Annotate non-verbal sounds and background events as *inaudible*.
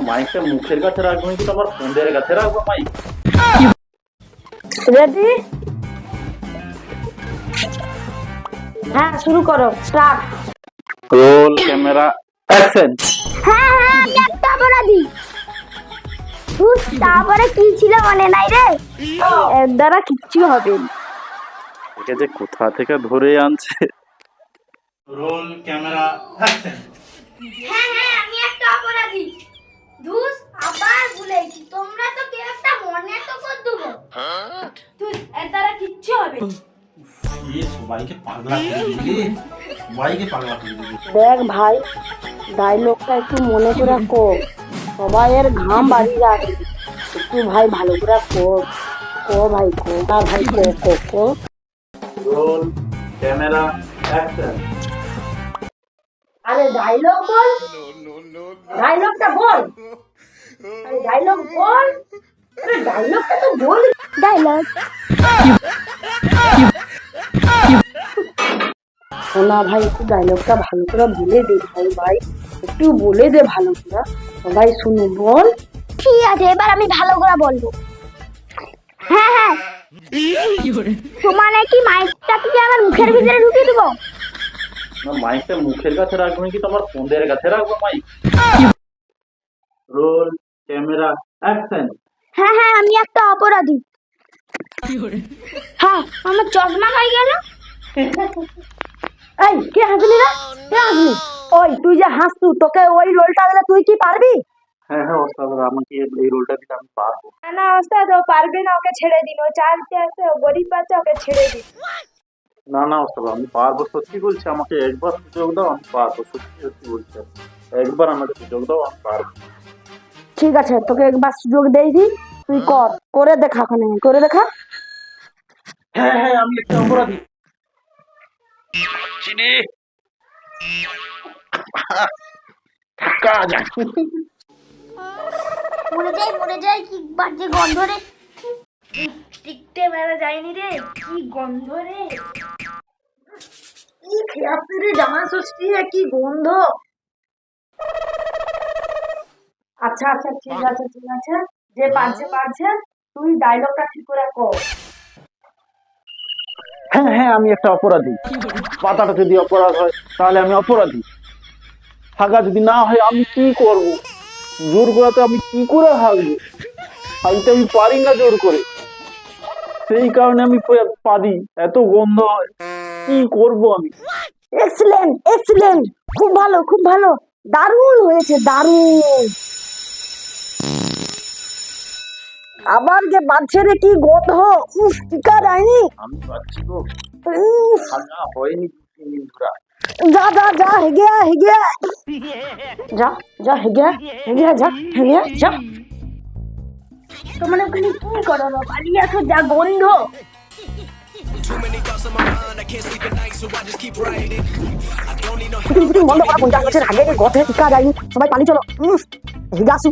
মাইকটা মুখের কাছে রাখব নাকি তোমার ফোনের কাছে রাখব মাইক রেডি? হ্যাঁ শুরু করো স্টার্ট রোল ক্যামেরা অ্যাকশন হ্যাঁ হ্যাঁ একটা অপরাধী। তারপরে কি ছিল মনে নাই রে? এর দ্বারা কিচ্ছু হবে না। যে কোথা থেকে ধরে আনছে? রোল ক্যামেরা অ্যাকশন হ্যাঁ হ্যাঁ আমি একটা অপরাধী ধুস আবার ভুলেছি তোমরা তো কেউ একটা মনে তো কর দেবো ধুস, এর দ্বারা কিচ্ছু হবে না। ये সবাইকে পাগলা করে দিলি সবাইকে পাগলা করে দিলি দেখ ভাই ডায়লগটা একটু মনে করে কো সবাই এর ঘাম বাড়ি যাবে একটু ভাই ভালো করে কো কো ভাই কো আর ভাই কো কো কো রোল ক্যামেরা অ্যাকশন আরে ডায়লগ বল। ডায়লগটা বল। ডায়লগ বল। আরে ডায়লগটা তো বল। ডায়লগ সোনা ভাই একটু ডায়লগটা ভালো করে বলে দে ভাই ভাই। একটু বলে দে ভালো করে। সবাই শুনে বল। ঠিক আছে এবার আমি ভালো করে বলব। হ্যাঁ হ্যাঁ। তোমার নাকি মাইকটা কি আমার মুখের ভিতরে ঢুকিয়ে দেবো? না মাইকটা মুখের কাছে রাখব নাকি তোমার ফোনের কাছে রাখব মাইক রোল ক্যামেরা অ্যাকশন হ্যাঁ হ্যাঁ আমি একটা অপরাধী। হ্যাঁ আমার চশমা হয়ে গেল। কে হাসলি রে? কে হাসলি ওই তুই যে হাসতু তোকে ওই রোলটা দিলে তুই কি পারবি? হ্যাঁ হ্যাঁ ওস্তাদ আমাকে এই রোলটা দিলে আমি পারব। না ওস্তাদ ও পারবে না ওকে ছেড়ে দিন। ও চালতে আছে ও গরিব বাচ্চা ওকে ছেড়ে দিন। না না ওস্তাদ আমি পারব সত্যি বলছি আমাকে একবার সুযোগ দাও আমি পারব। সত্যি সত্যি বলছি। একবার আমাকে সুযোগ দাও আমি পারব। ঠিক আছে তোকে একবার সুযোগ দেই দি। তুই কর করে দেখা ওখানে করে দেখা। হ্যাঁ হ্যাঁ আমি একটা অপরাধী। চিনি। যায় মরে যাই মরে যাই কি বাজে গন্ধ রে। টিকতে বেড়া যায়নি রে কি গন্ধ রে। কি খেয়াছে রে জামা ষষ্ঠী কি গন্ধ। আচ্ছা আচ্ছা ঠিক আছে ঠিক আছে। যে পারছে পারছে তুই ডায়লগটা ঠিক করে কর। হ্যাঁ হ্যাঁ আমি একটা অপরাধী। পাতাটা যদি অপরাধ হয়, তাহলে আমি অপরাধী। হাগা যদি না হয়, আমি কি করব? জোর করাতে আমি কি করে হাগবো? হাগতে আমি পারি না জোর করে। সেই কারণে আমি পারি এত গন্ধ হয়। কি করব আমি? এক্সিলেন্ট এক্সিলেন্ট খুব ভালো খুব ভালো! দারুণ হয়েছে, দারুণ! আবার যে বাচ্চা রে কি গন্ধ? উফ টিকা যায়নি আমি পাচ্ছি গো। হাগা হয়নি তিন দিন ধরে যা যা যা হে গিয়া হে গিয়া যা যা হে গিয়া হে গিয়া যা হে গিয়া যা। তোমরা ওখানে কি করো না পালিয়ে আসো যা গন্ধ। *laughs* বন্ধ করা পঞ্চাশ বছর আগে গথে টিকা যায়নি সবাই পালিয়ে চলো। উফ হে গিয়া আসু।